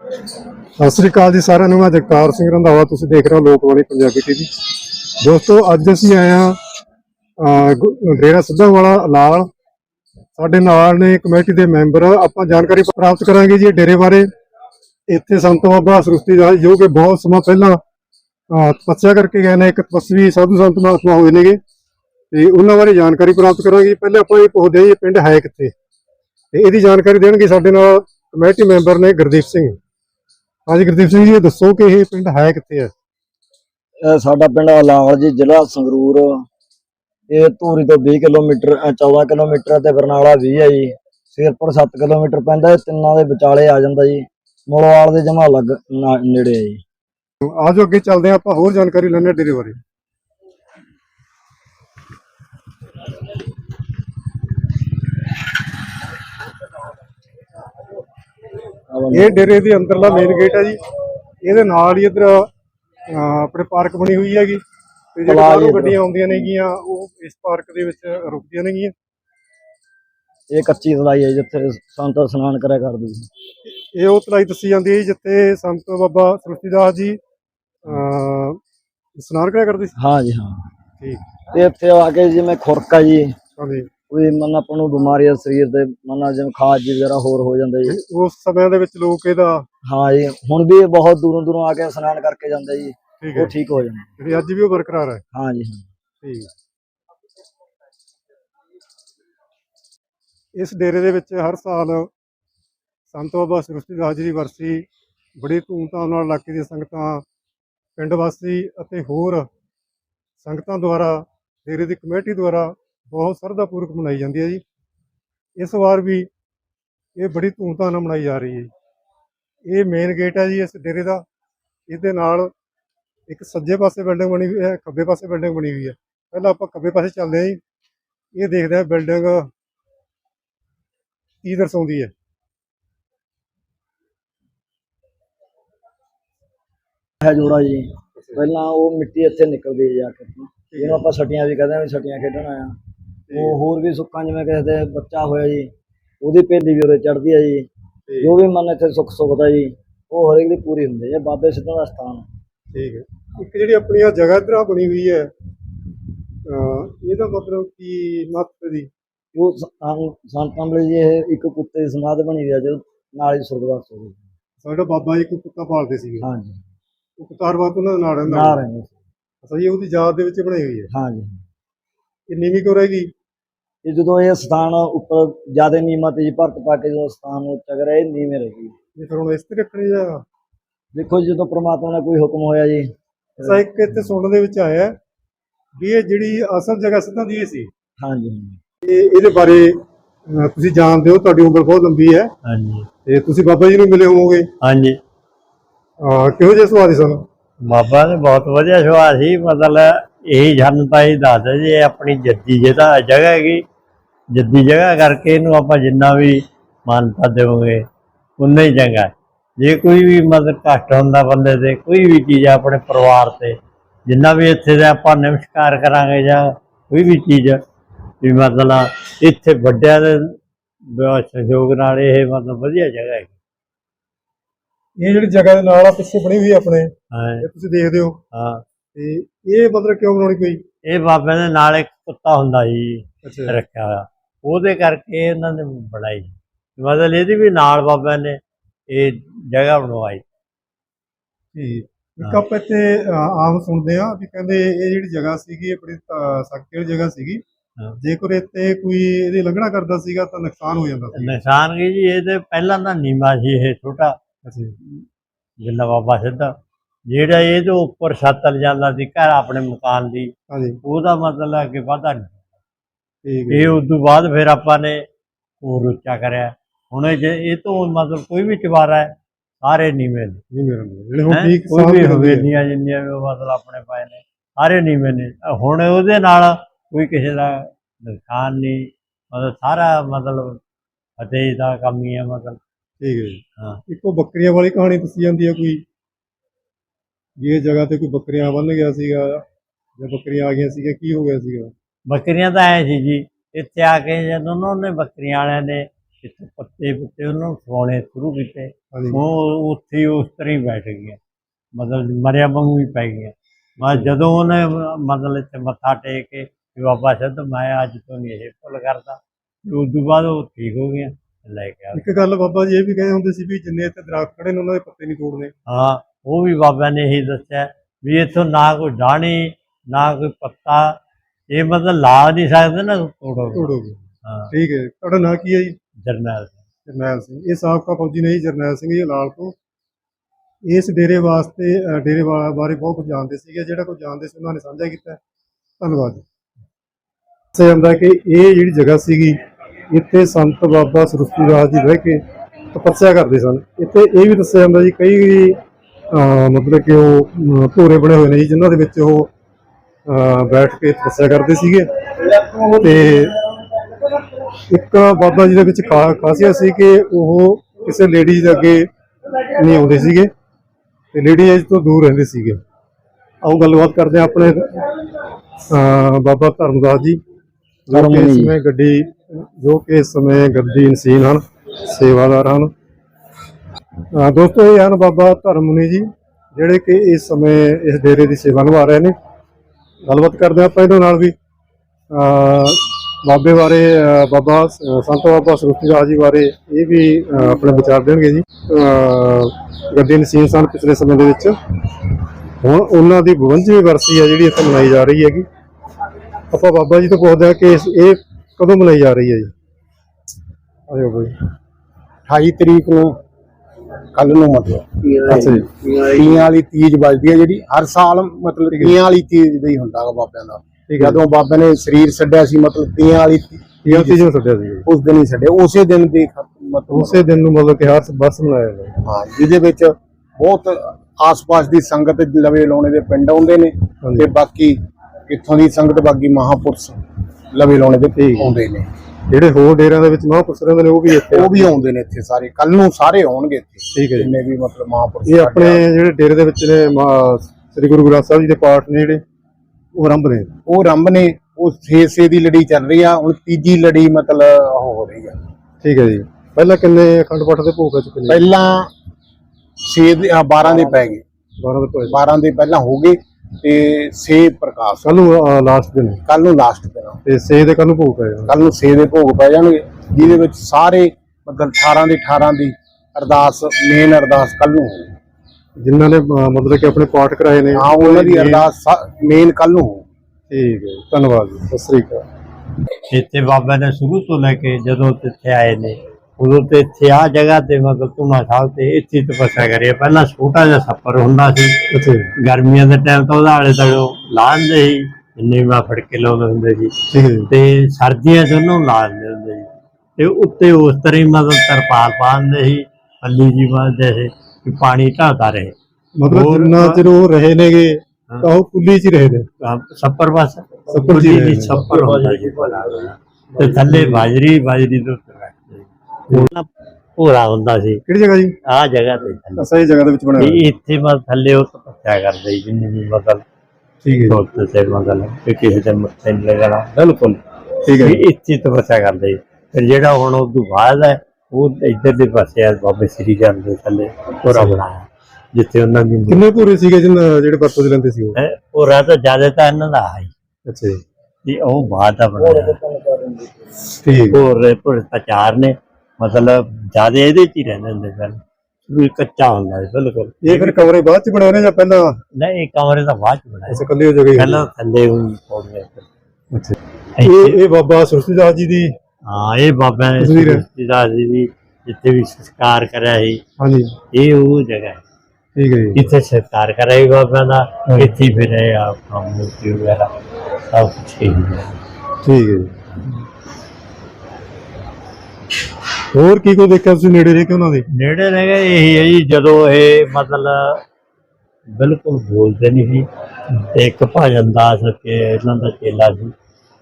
ਸਤਿ ਸ੍ਰੀ ਅਕਾਲ ਜੀ ਸਾਰਿਆਂ ਨੂੰ ਮੈਂ ਜਗਤਾਰ ਸਿੰਘ ਰੰਧਾਵਾ ਤੁਸੀਂ ਦੇਖ ਰਹੇ ਹੋ ਲੋਕਵਾਣੀ ਪੰਜਾਬੀ ਟੀਵੀ ਦੋਸਤੋ ਅੱਜ ਅਸੀਂ ਆਏ ਹਾਂ ਅਹ, ਡੇਰਾ ਸਿੱਧਾ ਵਾਲਾ ਲਾਲ। ਸਾਡੇ ਨਾਲ ਨੇ ਕਮੇਟੀ ਦੇ ਮੈਂਬਰ ਆਪਾਂ ਜਾਣਕਾਰੀ ਪ੍ਰਾਪਤ ਕਰਾਂਗੇ ਜੀ ਡੇਰੇ ਬਾਰੇ। ਇੱਥੇ ਸੰਤ ਬਾਬਾ ਸਰੂਪਤੀ ਦਾ ਜੋ ਕਿ ਬਹੁਤ ਸਮਾਂ ਪਹਿਲਾਂ ਤਪੱਸਿਆ ਕਰਕੇ ਗਏ ਨੇ ਇੱਕ ਤਪਸਵੀ ਸਾਧੂ ਸੰਤ ਨਾਲ ਮਹਾਤਮਾ ਹੋਏ ਨੇਗੇ। ਤੇ ਉਹਨਾਂ ਬਾਰੇ ਜਾਣਕਾਰੀ ਪ੍ਰਾਪਤ ਕਰਾਂਗੇ। ਪਹਿਲੇ ਆਪਾਂ ਇਹ ਪੁੱਛਦੇ ਹਾਂ ਇਹ ਪਿੰਡ ਹੈ ਕਿੱਥੇ? ਤੇ ਇਹਦੀ ਜਾਣਕਾਰੀ ਦੇਣਗੇ ਸਾਡੇ ਨਾਲ ਕਮੇਟੀ ਮੈਂਬਰ ਨੇ ਗੁਰਦੀਪ ਸਿੰਘ। ਹਾਂਜੀ ਗੁਰਦੀਪ ਸਿੰਘ ਜੀ ਇਹ ਦੱਸੋ ਕਿ ਇਹ ਪਿੰਡ ਹੈ ਕਿੱਥੇ ਹੈ? ਇਹ ਸਾਡਾ ਪਿੰਡ ਲਾਲ ਜੀ ਜ਼ਿਲ੍ਹਾ ਸੰਗਰੂਰ। ਇਹ ਧੂਰੀ ਤੋਂ 20 ਕਿਲੋਮੀਟਰ ਅ, 14 ਕਿਲੋਮੀਟਰ ਤੇ ਬਰਨਾਲਾ 20 ਹੈ ਜੀ। ਸ਼ੇਰਪੁਰ 7 ਕਿਲੋਮੀਟਰ ਪੈਂਦਾ ਇਹ ਤਿੰਨਾਂ ਦੇ ਵਿਚਾਲੇ ਆ ਜਾਂਦਾ ਜੀ। ਮੋਲਵਾਲ ਦੇ ਜਮਾ ਲੱਗ ਨਾ- ਨੇੜੇ ਹੈ ਜੀ। ਆਜੋ ਅੱਗੇ ਚੱਲਦੇ ਆਪਾਂ ਹੋਰ ਜਾਣਕਾਰੀ ਲੈਣੇ ਡੇਰੇ ਬਾਰੇ। ਇਹ ਡੇਰੇ ਦੇ ਅੰਦਰਲਾ ਮੇਨ ਗੇਟ ਹੈ ਜੀ। ਇਹਦੇ ਨਾਲ ਹੀ ਇਧਰ ਆਪਣੇ ਪਾਰਕ ਬਣੀ ਹੋਈ ਹੈਗੀ। ਤੇ ਜਿਹੜੇ ਬਾਹਰੋਂ। ਗੱਡੀਆਂ ਆਉਂਦੀਆਂ ਨੇਗੀਆਂ ਉਹ ਇਸ ਪਾਰਕ ਦੇ ਵਿੱਚ ਰੁਕਦੀਆਂ ਨੇਗੀਆਂ। ਇਹ ਕੱਚੀ ਸਲਾਈ ਹੈ ਜਿੱਥੇ ਸੰਤ ਇਸ਼ਨਾਨ ਕਰਿਆ ਕਰਦੇ ਜੀ ਇਹ ਉਹ ਤਲਾਈ ਦੱਸੀ ਜਾਂਦੀ ਹੈ ਜਿੱਥੇ ਸੰਤ ਬਾਬਾ ਸਰਸਤੀਦਾਸ ਜੀ ਅਹ ਇਸ਼ਨਾਨ ਕਰਿਆ ਕਰਦੇ ਸੀ। ਹਾਂ ਜੀ ਹਾਂ। ਠੀਕ। ਤੇ ਇੱਥੇ ਆ ਕੇ ਜਿਵੇਂ ਖੁਰਕਾ ਜੀ ਹਾਂਜੀ। ਕੋਈ ਮਨ ਆਪਾਂ ਨੂੰ ਬਿਮਾਰੀ ਆ ਸਰੀਰ ਦੇ ਮਨ ਜਿਵੇਂ ਖਾਜ ਜੀ ਵਗੈਰਾ ਹੋਰ ਹੋ ਜਾਂਦਾ ਜੀ। ਉਸ ਸਮੇਂ ਦੇ ਵਿੱਚ ਲੋਕ ਇਹਦਾ ਹਾਂ ਜੀ ਹੁਣ ਵੀ ਇਹ ਬਹੁਤ ਦੂਰੋਂ ਦੂਰੋਂ ਆ ਕੇ ਇਸ਼ਨਾਨ ਕਰਕੇ ਜਾਂਦੇ ਜੀ ਉਹ ਠੀਕ ਹੋ ਜਾਂਦਾ। ਜਿਹੜੀ ਅੱਜ ਵੀ ਉਹ ਬਰਕਰਾਰ ਹੈ। ਹਾਂ ਜੀ ਹਾਂ। ਠੀਕ। ਇਸ ਡੇਰੇ ਦੇ ਵਿੱਚ ਹਰ ਸਾਲ ਸੰਤ ਬਾਬਾ ਸਰਸਤੀਦਾਸ ਜੀ ਦੀ ਵਰਸੀ ਬੜੀ ਧੂਮਧਾਮ ਨਾਲ ਇਲਾਕੇ ਦੀਆਂ ਸੰਗਤਾਂ ਪਿੰਡ ਵਾਸੀ ਅਤੇ ਹੋਰ ਸੰਗਤਾਂ ਦੁਆਰਾ ਡੇਰੇ ਦੀ ਕਮੇਟੀ ਦੁਆਰਾ ਬਹੁਤ ਸ਼ਰਧਾਪੂਰਵਕ ਮਨਾਈ ਜਾਂਦੀ ਹੈ ਜੀ। ਇਸ ਵਾਰ ਵੀ ਇਹ ਬੜੀ ਧੂਮਧਾਮ ਨਾਲ ਮਨਾਈ ਜਾ ਰਹੀ ਹੈ ਇਹ ਮੇਨ ਗੇਟ ਹੈ ਜੀ ਇਸ ਡੇਰੇ ਦਾ। ਇਹਦੇ ਨਾਲ ਇੱਕ ਸੱਜੇ ਪਾਸੇ ਬਿਲਡਿੰਗ ਬਣੀ ਹੋਈ ਹੈ, ਖੱਬੇ ਪਾਸੇ ਬਿਲਡਿੰਗ ਬਣੀ ਹੋਈ ਹੈ। ਪਹਿਲਾਂ ਆਪਾਂ ਖੱਬੇ ਪਾਸੇ ਚੱਲਦੇ ਹਾਂ ਜੀ। ਇਹ ਦੇਖਦੇ ਹਾਂ ਬਿਲਡਿੰਗ ਕੀ ਦਰਸਾਉਂਦੀ ਹੈ। ਹੈ ਜੋੜਾ ਜੀ। ਪਹਿਲਾਂ ਉਹ ਮਿੱਟੀ ਇੱਥੇ ਨਿਕਲਦੀ ਹੈ ਜਾ ਕੇ। ਜਿਹਨੂੰ ਆਪਾਂ ਛਟੀਆਂ ਵੀ ਕਹਿੰਦੇ ਆ ਵੀ ਛਟੀਆਂ ਖੇਡਣ ਆਇਆ ਉਹ ਹੋਰ ਵੀ ਸੁੱਕਾਂ ਜਿਵੇਂ ਕਿਸੇ ਦੇ ਬੱਚਾ ਹੋਇਆ ਜੀ ਉਹਦੀ ਭੇਲੀ ਵੀ ਉਰੇ ਚੜਦੀ ਹੈ ਜੀ ਜੋ ਵੀ ਮਨ ਇੱਥੇ ਸੁੱਖ ਸੁਖਦਾ ਜੀ ਉਹ ਹਰੇਕ ਦੀ ਪੂਰੀ ਹੁੰਦੀ ਹੈ ਬਾਬੇ ਸਿੱਧਾਂ ਦਾ ਸਥਾਨ। ਠੀਕ ਹੈ। ਇੱਕ ਜਿਹੜੀ ਆਪਣੀ ਆ ਜਗ੍ਹਾ ਇੱਧਰ ਆ ਬਣੀ ਹੋਈ ਹੈ ਇਹਦਾ ਮਤਲਬ ਕੀ ਮਹੱਤਵ ਦੀ ਉਹ ਸੰਤਾਂ ਲਈ ਇਹ ਇੱਕ ਕੁੱਤੇ ਦੀ ਸਮਾਧ ਬਣੀ ਹੋਈ ਹੈ ਜੋ ਨਾਲ ਹੀ ਸੁਰਗਵਾਸ ਹੋ ਗਈ। ਸਾਡਾ ਬਾਬਾ ਜੀ ਕੋਈ ਕੁੱਤਾ ਪਾਲਦੇ ਸੀਗੇ। ਹਾਂਜੀ। ਉਹ ਕੁੱਤਾ ਹਰ ਵਾਰ ਉਹਨਾਂ ਦੇ ਨਾਲ ਰਹਿੰਦਾ ਨਾ ਰਹੇ ਅੱਛਾ ਜੀ ਉਹਦੀ ਯਾਦ ਦੇ ਵਿੱਚ ਬਣਾਈ ਹੋਈ ਹੈ। ਹਾਂਜੀ। ਇਹ ਨੀਵੀਂ ਕਿਉਂ ਰਹੇਗੀ ਇਹ ਜਦੋਂ ਇਹ ਸਥਾਨ ਉੱਪਰ ਜ਼ਿਆਦਾ ਨੀਮਾ ਤੇ ਜੀ ਭਰਤ ਪਾ ਕੇ ਜਦੋਂ ਸਥਾਨ ਉੱਚਾ ਕਰਿਆ ਇਹ ਨੀਵੇਂ ਰਹੇਗੀ ਇਹ ਫਿਰ ਹੁਣ ਇਸ ਤੇ ਰੱਖਣੀ ਜਾਂ ਦੇਖੋ ਜੀ ਜਦੋਂ ਪ੍ਰਮਾਤਮਾ ਦਾ ਕੋਈ ਹੁਕਮ ਹੋਇਆ ਜੀ। ਅੱਛਾ ਇੱਕ ਇੱਥੇ ਸੁਣਨ ਦੇ ਵਿੱਚ ਆਇਆ ਵੀ ਇਹ ਜਿਹੜੀ ਅਸਲ ਜਗ੍ਹਾ ਸਿੱਧਾਂ ਦੀ ਇਹ ਸੀ। ਹਾਂਜੀ। ਇਹ ਇਹਦੇ ਬਾਰੇ ਤੁਸੀਂ ਜਾਣਦੇ ਹੋ ਤੁਹਾਡੀ ਉਮਰ ਬਹੁਤ ਲੰਬੀ ਹੈ। ਹਾਂਜੀ। ਤੇ ਤੁਸੀਂ ਬਾਬਾ ਜੀ ਨੂੰ ਮਿਲੇ ਹੋਵੋਗੇ। ਹਾਂਜੀ। ਕਿਹੋ ਜਿਹੇ ਸੁਭਾਅ ਦੇ ਸਨ? ਬਾਬਾ ਨੇ ਬਹੁਤ ਵਧੀਆ ਸੁਭਾਅ ਸੀ ਮਤਲਬ ਇਹੀ ਜਨਤਾ ਹੀ ਦੱਸਦਾ ਜੀ ਇਹ ਆਪਣੀ ਜੱਦੀ ਜਗ੍ਹਾ ਜਗ੍ਹਾ ਹੈਗੀ। ਜੱਦੀ ਜਗ੍ਹਾ ਕਰਕੇ ਇਹਨੂੰ ਆਪਾਂ ਜਿੰਨਾ ਵੀ ਮਾਨਤਾ ਦੇਵਾਂਗੇ ਉਨਾ ਹੀ ਚੰਗਾ। ਜੇ ਕੋਈ ਵੀ ਮਤਲਬ ਕਸ਼ਟ ਹੁੰਦਾ ਬੰਦੇ ਤੇ ਕੋਈ ਵੀ ਚੀਜ਼ ਆਪਣੇ ਪਰਿਵਾਰ ਤੇ ਜਿੰਨਾ ਵੀ ਇੱਥੇ ਦਾ ਆਪਾਂ ਨਮਸਕਾਰ ਕਰਾਂਗੇ ਜਾਂ ਕੋਈ ਵੀ ਚੀਜ਼ ਵੀ ਮਤਲਬ ਇੱਥੇ ਵੱਡਿਆਂ ਦੇ ਸਹਿਯੋਗ ਨਾਲ ਇਹ ਮਤਲਬ ਵਧੀਆ ਜਗ੍ਹਾ ਹੈ ਇਹ ਜਿਹੜੀ ਜਗ੍ਹਾ ਦੇ ਨਾਲ ਆ ਪਿੱਛੇ ਬਣੀ ਹੋਈ ਆਪਣੇ ਹਾਂ। ਇਹ ਤੁਸੀਂ ਦੇਖਦੇ ਹੋ। ਹਾਂ। ਤੇ ਇਹ ਮਤਲਬ ਕਿਉਂ ਬਣਾਉਣੀ ਪਈ? ਇਹ ਬਾਬੇ ਦੇ ਨਾਲ ਇੱਕ ਕੁੱਤਾ ਹੁੰਦਾ ਜੀ ਅੱਛਾ। ਰੱਖਿਆ ਹੋਇਆ। ਉਹਦੇ ਕਰਕੇ ਇਹਨਾਂ ਨੇ ਬਣਾਈ। ਮਤਲਬ ਇਹਦੀ ਵੀ ਨਾਲ ਬਾਬਾ ਨੇ ਇਹ ਜਗ੍ਹਾ ਬਣਵਾਈ। ਠੀਕ। ਇੱਕ ਆਪਾਂ ਇੱਥੇ ਆਮ ਸੁਣਦੇ ਆ ਵੀ ਕਹਿੰਦੇ ਇਹ ਜਿਹੜੀ ਜਗ੍ਹਾ ਸੀਗੀ ਇਹ ਬੜੀ ਸਖਤੀ ਵਾਲੀ ਜਗ੍ਹਾ ਸੀਗੀ ਹਾਂ। ਜੇਕਰ ਇੱਥੇ ਕੋਈ ਇਹਦੀ ਲੰਘਣਾ ਕਰਦਾ ਸੀਗਾ ਤਾਂ ਨੁਕਸਾਨ ਹੋ ਜਾਂਦਾ ਸੀ। ਨਿਸ਼ਾਨ ਕੀ ਜੀ ਇਹਦੇ ਪਹਿਲਾਂ ਤਾਂ ਨੀਮਾ ਸੀ ਇਹ ਛੋਟਾ। ਅੱਛਾ। ਬਾਬਾ ਸਿੱਧਾ। ਜਿਹੜਾ ਇਹ ਤੋਂ ਉੱਪਰ ਛੱਤ ਲ ਜਾਂਦਾ ਸੀ ਘਰ ਆਪਣੇ ਮਕਾਨ ਦੀ ਹਾਂਜੀ। ਉਹਦਾ ਮਤਲਬ ਅੱਗੇ ਵਾਧਾ ਨਹੀਂ। ਠੀਕ ਹੈ। ਇਹ ਉਸ ਤੋਂ ਬਾਅਦ ਫਿਰ ਆਪਾਂ ਨੇ ਹੋਰ ਉੱਚਾ ਕਰਿਆ। ਹੁਣ ਇਹ ਜੇ ਇਹ ਤੋਂ ਮਤਲਬ ਕੋਈ ਵੀ ਚਵਾਰਾ ਹੈ ਸਾਰੇ ਨੀਵੇਂ ਨੇ। ਨਹੀਂ ਮੇਰਾ ਜਿਹੜੇ ਹੁਣ ਹੈਂ? ਠੀਕ ਕੋਈ ਵੀ ਹੈ। ਹਵੇਲੀਆਂ ਜਿੰਨੀਆਂ ਵੀ ਮਤਲਬ ਆਪਣੇ ਪਾਏ ਨੇ ਸਾਰੇ ਨੀਵੇਂ ਨੇ। ਹੁਣ ਉਹਦੇ ਨਾਲ ਕੋਈ ਕਿਸੇ ਦਾ ਨੁਕਸਾਨ ਨਹੀਂ। ਮਤਲਬ ਸਾਰਾ ਮਤਲਬ ਫਤਿਹ ਦਾ ਕੰਮ ਹੀ ਹੈ ਮਤਲਬ। ਠੀਕ ਹੈ ਹਾਂ। ਇੱਕੋ ਬੱਕਰੀਆਂ ਵਾਲੀ ਕਹਾਣੀ ਦੱਸੀ ਜਾਂਦੀ ਹੈ ਕੋਈ? ਵੀ ਇਹ ਜਗ੍ਹਾ ਤੇ ਕੋਈ ਬੱਕਰੀਆਂ ਬੰਨ ਗਿਆ ਸੀਗਾ ਜਾਂ ਬੱਕਰੀਆਂ ਆ ਗਈਆਂ ਸੀਗੀਆਂ ਕੀ ਹੋ ਗਿਆ ਸੀਗਾ? ਬੱਕਰੀਆਂ ਤਾਂ ਐ ਸੀ ਜੀ ਇੱਥੇ ਆ ਕੇ ਜਦੋਂ ਉਹਨਾਂ ਨੇ ਬੱਕਰੀਆਂ ਵਾਲਿਆਂ ਨੇ ਇੱਥੇ ਪੱਤੇ ਪੁੱਤੇ ਉਹਨਾਂ ਨੂੰ ਖਵਾਉਣੇ ਸ਼ੁਰੂ ਕੀਤੇ ਹਾਂਜੀ। ਉਹ ਉੱਥੇ ਹੀ ਉਸ ਤਰ੍ਹਾਂ ਹੀ ਬੈਠ ਗਿਆ ਮਤਲਬ ਮਰਿਆ ਵਾਂਗੂ ਹੀ ਪੈ ਗਿਆ ਬਸ ਜਦੋਂ ਉਹਨੇ ਮਤਲਬ ਇੱਥੇ ਮੱਥਾ ਟੇਕ ਕੇ ਵੀ ਬਾਬਾ ਸਿੱਧ ਮੈਂ ਅੱਜ ਤੋਂ ਨਹੀਂ ਇਹ ਭੁੱਲ ਕਰਦਾ ਤੇ ਉਸ ਤੋਂ ਬਾਅਦ ਉਹ ਠੀਕ ਹੋ ਗਿਆ ਲੈ ਕੇ ਆ। ਇੱਕ ਗੱਲ ਬਾਬਾ ਜੀ ਇਹ ਵੀ ਕਹਿੰਦੇ ਹੁੰਦੇ ਸੀ ਵੀ ਜਿੰਨੇ ਇੱਥੇ ਦਰਖਤ ਖੜੇ ਨੇ ਉਹਨਾਂ ਦੇ ਪੱਤੇ ਨਹੀਂ ਤੋੜਨੇ। ਹਾਂ। ਉਹ ਵੀ ਬਾਬਾ ਨੇ ਇਹੀ ਦੱਸਿਆ ਵੀ ਇੱਥੋਂ ਨਾ ਕੋਈ ਡਾਣੀ ਨਾ ਕੋਈ ਪੱਤਾ ਇਹ ਮਤਲਬ ਲਾ ਨਹੀਂ ਸਕਦੇ ਨਾ ਤੋੜੋ। ਤੋੜੋਗੇ ਹਾਂ। ਠੀਕ ਹੈ। ਤੁਹਾਡਾ ਨਾਂ ਕੀ ਹੈ ਜੀ? ਜਰਨੈਲ ਸਿੰਘ। ਜਰਨੈਲ ਸਿੰਘ। ਇਹ ਸਾਬਕਾ ਫੌਜੀ ਨੇ ਜੀ ਜਰਨੈਲ ਸਿੰਘ ਜੀ ਲਾਲ ਤੋਂ। ਇਸ ਡੇਰੇ ਵਾਸਤੇ ਅ, ਡੇਰੇ ਵਾ- ਬਾਰੇ ਬਹੁਤ ਕੁਝ ਜਾਣਦੇ ਸੀਗੇ। ਜਿਹੜਾ ਕੁਝ ਜਾਣਦੇ ਸੀ ਉਹਨਾਂ ਨੇ ਸਾਂਝਾ ਕੀਤਾ। ਹੈ। ਧੰਨਵਾਦ ਜੀ। ਦੱਸਿਆ ਜਾਂਦਾ ਕਿ ਇਹ ਜਿਹੜੀ ਜਗ੍ਹਾ ਸੀਗੀ ਇੱਥੇ ਸੰਤ ਬਾਬਾ ਸਰੂਪੀ ਰਾਜ ਜੀ ਰਹਿ ਕੇ ਤਪੱਸਿਆ ਕਰਦੇ ਸਨ। ਇੱਥੇ ਇਹ ਵੀ ਦੱਸਿਆ ਜਾਂਦਾ ਜੀ ਕਈ ਮਤਲਬ ਕਿ ਉਹ ਭੋਰੇ ਬਣੇ ਹੋਏ ਨੇ ਜੀ ਜਿਨ੍ਹਾਂ ਦੇ ਵਿੱਚ ਉਹ ਬੈਠ ਕੇ ਤਪੱਸਿਆ ਕਰਦੇ ਸੀਗੇ। ਤੇ ਇੱਕ ਬਾਬਾ ਜੀ ਦੇ ਵਿੱਚ ਖਾਸੀਅਤ ਸੀ ਕਿ ਉਹ ਕਿਸੇ ਲੇਡੀਜ਼ ਦੇ ਅੱਗੇ ਨਹੀਂ ਆਉਂਦੇ ਸੀਗੇ। ਤੇ ਲੇਡੀਜ਼ ਤੋਂ ਦੂਰ ਰਹਿੰਦੇ ਸੀਗੇ। ਆਓ ਗੱਲਬਾਤ ਕਰਦੇ ਹਾਂ ਆਪਣੇ ਬਾਬਾ ਧਰਮਦਾਸ ਜੀ ਜੋ ਕਿ ਇਸ ਸਮੇਂ ਗੱਡੀ ਜੋ ਕਿ ਇਸ ਸਮੇਂ ਗੱਦੀ ਨਸੀਨ ਹਨ ਸੇਵਾਦਾਰ ਹਨ। ਦੋਸਤੋ, ਇਹ ਹਨ ਬਾਬਾ ਧਰਮੁਨੀ ਜੀ, ਜਿਹੜੇ ਕਿ ਇਸ ਸਮੇਂ ਇਸ ਡੇਰੇ ਦੀ ਸੇਵਾ ਨਿਭਾ ਰਹੇ ਨੇ। ਗੱਲਬਾਤ ਕਰਦੇ ਹਾਂ ਆਪਾਂ ਇਹਨਾਂ ਨਾਲ ਵੀ। ਬਾਬੇ ਬਾਰੇ ਬਾਬਾ ਸੰਤ ਬਾਬਾ ਸਰੂਪੀ ਰਾਜ ਜੀ ਬਾਰੇ ਇਹ ਵੀ ਆਪਣੇ ਵਿਚਾਰ ਦੇਣਗੇ ਜੀ। ਗੱਡੀ ਗੱਦੀ ਨਸੀਨ ਸਨ ਪਿਛਲੇ ਸਮੇਂ ਦੇ ਵਿੱਚ। ਹੁਣ ਉਹਨਾਂ ਦੀ 52ਵੀਂ ਵਰਸੀ ਹੈ ਜਿਹੜੀ ਇੱਥੇ ਮਨਾਈ ਜਾ ਰਹੀ ਹੈਗੀ। ਆਪਾਂ ਬਾਬਾ ਜੀ ਤੋਂ ਪੁੱਛਦੇ ਹਾਂ ਕਿ ਇਸ- ਇਹ ਕਦੋਂ ਮਨਾਈ ਜਾ ਰਹੀ ਹੈ ਜੀ? ਆਇਓ ਬਾਈ। 28 ਤਰੀਕ ਨੂੰ ਕੱਲ ਨੂੰ ਮਤਲਬ। ਅੱਛਾ ਜੀ। ਤੀਆਂ ਵਾਲੀ। ਤੀਜ ਵੱਜਦੀ ਹੈ ਜਿਹੜੀ ਹਰ ਸਾਲ ਮਤਲਬ ਤੀਆਂ ਵਾਲੀ ਤੀਜ ਦਾ ਹੀ ਹੁੰਦਾ ਗਾ ਬਾਬਿਆਂ ਦਾ। ਠੀਕ ਹੈ। ਜਦੋਂ ਬਾਬੇ ਨੇ ਸਰੀਰ ਛੱਡਿਆ ਸੀ ਮਤਲਬ ਤੀਆਂ ਵਾਲੀ ਤੀਆਂ ਤੀਜ ਨੂੰ ਸੱਦਿਆ ਸੀ। ਉਸ ਦਿਨ ਹੀ ਛੱਡਿਆ। ਉਸੇ ਦਿਨ ਦੀ ਮਤਲਬ ਉਸੇ ਦਿਨ ਨੂੰ ਮਤਲਬ ਕਿ ਹਰ ਬਸ ਮਨਾਇਆ ਜਾਂਦਾ ਹਾਂ ਜਿਹਦੇ ਵਿੱਚ ਬਹੁਤ ਆਸ-ਪਾਸ ਦੀ ਸੰਗਤ ਲਵੇ ਲਾਉਣੇ ਦੇ ਪਿੰਡ ਆਉਂਦੇ ਨੇ। ਤੇ ਬਾਕੀ ਇੱਥੋਂ ਦੀ ਸੰਗਤ ਬਾਕੀ ਮਹਾਪੁਰਸ਼ ਲਵੇ ਲਾਉਣੇ ਦੇ। ਆਉਂਦੇ ਨੇ। ਜਿਹੜੇ ਹੋਰ ਡੇਰਿਆਂ ਦੇ ਵਿੱਚ ਮਹਾਂਪੁਰਸ਼ ਰਹਿੰਦੇ ਨੇ ਉਹ ਵੀ ਇੱਥੇ ਉਹ ਵੀ ਆਉਂਦੇ ਨੇ ਇੱਥੇ ਸਾਰੇ। ਕੱਲ ਨੂੰ ਸਾਰੇ ਆਉਣਗੇ ਇੱਥੇ। ਠੀਕ ਹੈ ਜੀ। ਜਿੰਨੇ ਵੀ ਮਤਲਬ ਮਹਾਪੁਰਸ਼ ਇਹ ਆਪਣੇ ਜਿਹੜੇ ਡੇਰੇ ਦੇ ਵਿੱਚ ਨੇ ਸ੍ਰੀ ਗੁਰੂ ਗ੍ਰੰਥ ਸਾਹਿਬ ਜੀ ਦੇ ਪਾਠ ਨੇ ਜਿਹੜੇ ਉਹ ਆਰੰਭ ਨੇ। ਉਹ ਰੰਭ ਨੇ ਉਹ 6-6 ਦੀ ਲੜੀ ਚੱਲ ਰਹੀ ਆ ਹੁਣ ਤੀਜੀ ਲੜੀ ਮਤਲਬ ਹੋ ਰਹੀ ਆ। ਠੀਕ ਹੈ ਜੀ। ਪਹਿਲਾਂ ਕਿੰਨੇ ਅਖੰਡ ਪਾਠ ਦੇ ਭੋਗ ਚੁੱਕੇ ਨੇ? ਪਹਿਲਾਂ 6 ਦੇ ਆ, 12 ਦੇ ਪੈ ਗਏ। 12 ਦੇ ਭੋਗ। 12 ਦੇ ਪਹਿਲਾਂ ਹੋ ਗਏ। ਤੇ 6 ਪ੍ਰਕਾਸ਼। ਕੱਲ ਨੂੰ ਲਾਸਟ ਦਿਨ। ਕੱਲ ਨੂੰ ਲਾਸਟ ਦਿਨ ਤੇ 6 ਦੇ ਕੱਲ ਨੂੰ ਭੋਗ ਪਏਗਾ ਕੱਲ ਨੂੰ 6 ਦੇ ਭੋਗ ਪੈ ਜਾਣਗੇ ਜਿਹਦੇ ਵਿੱਚ ਸਾਰੇ ਮਤਲਬ 18 ਦੇ 18 ਦੀ ਅਰਦਾਸ ਮੇਨ ਅਰਦਾਸ ਕੱਲ ਨੂੰ ਹੋਊਗੀ ਜਿਨ੍ਹਾਂ ਨੇ ਮਤਲਬ ਕਿ ਆਪਣੇ ਪਾਠ ਕਰਾਏ ਨੇ ਹਾਂ ਉਹਨਾਂ ਦੀ ਅਰਦਾਸ ਮੇਨ ਕੱਲ ਨੂੰ ਹੋਊ ਠੀਕ ਹੈ ਜੀ, ਧੰਨਵਾਦ ਜੀ ਸਤਿ ਸ੍ਰੀ ਅਕਾਲ। ਇੱਥੇ ਬਾਬਾ ਨੇ ਸ਼ੁਰੂ ਤੋਂ ਲੈ ਕੇ ਜਦੋਂ ਤੇ ਇੱਥੇ ਆਏ ਨੇ ਉਦੋਂ ਤੇ ਇੱਥੇ ਆ ਜਗ੍ਹਾ ਤੇ ਮਤਲਬ ਤੁਮਾ ਸਾਹਿਬ ਤੇ ਇੱਥੇ ਤਪੱਸਿਆ ਕਰੀ ਪਹਿਲਾਂ ਛੋਟਾ ਜਿਹਾ ਸੱਪਰ ਹੁੰਦਾ ਸੀ। ਅੱਛਾ ਜੀ। ਗਰਮੀਆਂ ਦੇ ਟਾਈਮ ਤਾਂ ਉਹਦਾ ਆਲੇ ਤੱਕ ਲਾਉਂਦੇ ਸੀ। ਇੰਨੇ ਮਾ ਫੜ ਕੇ ਲਾਉਂਦੇ ਹੁੰਦੇ ਸੀ। ਜੀ। ਤੇ ਸਰਦੀਆਂ ਚ ਉਹਨੂੰ ਲਾਉਂਦੇ ਹੁੰਦੇ ਸੀ। ਤੇ ਉੱਤੇ ਉਸ ਤਰ੍ਹਾਂ ਹੀ ਮਤਲਬ ਤਰਪਾਲ ਪਾਉਂਦੇ ਸੀ। ਪੱਲੀ ਜੀ ਬਾਂਧਦੇ ਸੀ ਕਿ ਪਾਣੀ ਢਾਦਾ ਰਹੇ। ਮਤਲਬ ਜਿੰਨਾ ਚਿਰ ਉਹ ਰਹੇ ਨੇਗੇ। ਤਾਂ ਉਹ ਕੁੱਲੀ 'ਚ ਹੀ ਰਹੇ ਨੇ। ਸੱਪਰ ਬਸ। ਸੱਪਰ ਜੀ। ਸੱਪਰ ਹੁੰਦਾ ਹੋਇਆ। ਤੇ ਥੱਲੇ ਬਾਜਰੀ ਬਾਜਰੀ ਦੇ ਸੀ ਭੋਰਾ ਹੁੰਦਾ ਸੀ। ਕਿਹੜੀ ਜਗ੍ਹਾ ਜੀ? ਆਹ ਜਗ੍ਹਾ ਤੇ ਥੱਲੇ ਇਹ ਜਗ੍ਹਾ ਦੇ ਵਿੱਚ ਬਣਿਆ ਹੋਇਆ। ਇੱਥੇ ਮਤਲਬ ਥੱਲੇ ਉਹ ਤਪੱਸਿਆ ਕਰਦੇ ਸੀ ਜਿੰਨੀ ਵੀ ਮਤਲਬ ਠੀਕ ਹੈ ਸੋਚ ਤੇ ਮਤਲਬ ਕਿ ਕਿਸੇ ਦੇ ਮੱਥੇ ਨਹੀਂ ਲੱਗਣਾ ਬਿਲਕੁਲ। ਠੀਕ ਹੈ ਵੀ ਇੱਥੇ ਤਪੱਸਿਆ ਕਰਦੇ ਸੀ। ਫਿਰ ਜਿਹੜਾ ਹੁਣ ਉਹ ਤੋਂ ਬਾਅਦ ਹੈ ਉਹ ਇੱਧਰ ਦੇ ਪਾਸੇ ਆ ਬਾਬੇ ਸ੍ਰੀ ਚੰਦ ਦੇ ਥੱਲੇ ਭੋਰਾ ਬਣਾਇਆ ਜਿੱਥੇ ਉਹਨਾਂ ਦੀ ਕਿੰਨੇ ਪੂਰੇ ਸੀਗੇ ਜਿਨ ਜਿਹੜੇ ਵਰਤੋਂ 'ਚ ਲੈਂਦੇ ਸੀ ਉਹ? ਹੈ ਭੋਰਾ ਤਾਂ ਜ਼ਿਆਦਾ ਤਾਂ ਇਹਨਾਂ ਦਾ ਹੈ ਅੱਛਾ ਜੀ। ਤੇ ਉਹ ਬਾਅਦ ਦਾ ਬਣਾਇਆ। ਠੀਕ ਹੋਰ ਭੋਰੇ ਚਾਰ ਨੇ। ਮਤਲਬ ਜ਼ਿਆਦਾ ਇਹਦੇ ਚ ਹੀ ਰਹਿੰਦੇ ਹੁੰਦੇ ਸਨ। ਵੀ ਕੱਚਾ ਹੁੰਦਾ ਸੀ ਬਿਲਕੁਲ। ਇਹ ਫਿਰ ਕਮਰੇ ਬਾਅਦ 'ਚ ਬਣੇ ਨੇ ਜਾਂ ਪਹਿਲਾਂ? ਨਹੀਂ ਇਹ ਕਮਰੇ ਤਾਂ ਬਾਅਦ ਚ ਬਣਾਇਆ ਇਸ ਇਕੱਲੇ ਹੋ ਜਗ੍ਹਾ ਪਹਿਲਾਂ ਥੱਲੇ ਹੋਈ ਪੌੜੀਆਂ। ਅੱਛਾ। ਇਹ ਇਹ ਬਾਬਾ ਸੁਰਤੀ ਦਾਸ ਜੀ ਦੀ ਹਾਂ ਇਹ ਬਾਬਾ। ਰਿਸ਼ਤੇਦਾਰ ਜੀ ਦੀ ਜਿੱਥੇ ਵੀ ਸੰਸਕਾਰ ਕਰਿਆ ਸੀ। ਹਾਂਜੀ। ਇਹ ਉਹ ਜਗ੍ਹਾ ਹੈ। ਠੀਕ ਹੈ ਜੀ। ਇੱਥੇ ਸੰਸਕਾਰ ਕਰਿਆ ਸੀ ਬਾਬਾ ਦਾ ਇੱਥੇ ਫਿਰ ਇਹ ਆਪਣਾ ਮੂਰਤੀ ਵਗੈਰਾ ਸਭ ਕੁਛ ਹੀ ਹੈ। ਠੀਕ ਹੈ ਹੋਰ ਕੀ ਕੋ ਦੇਖਿਆ ਤੁਸੀਂ? ਨੇੜੇ ਰਹਿ ਕੇ ਉਹਨਾਂ ਦੇ? ਨੇੜੇ ਰਹਿ ਗਏ ਇਹੀ ਹੈ ਜੀ ਜਦੋਂ ਇਹ ਮਤਲਬ ਬਿਲਕੁਲ ਬੋਲਦੇ ਨਹੀਂ ਸੀ। ਤੇ ਇੱਕ ਭਜਨ ਦਾਸ ਕੇ ਇਹਨਾਂ ਦਾ ਚੇਲਾ ਸੀ।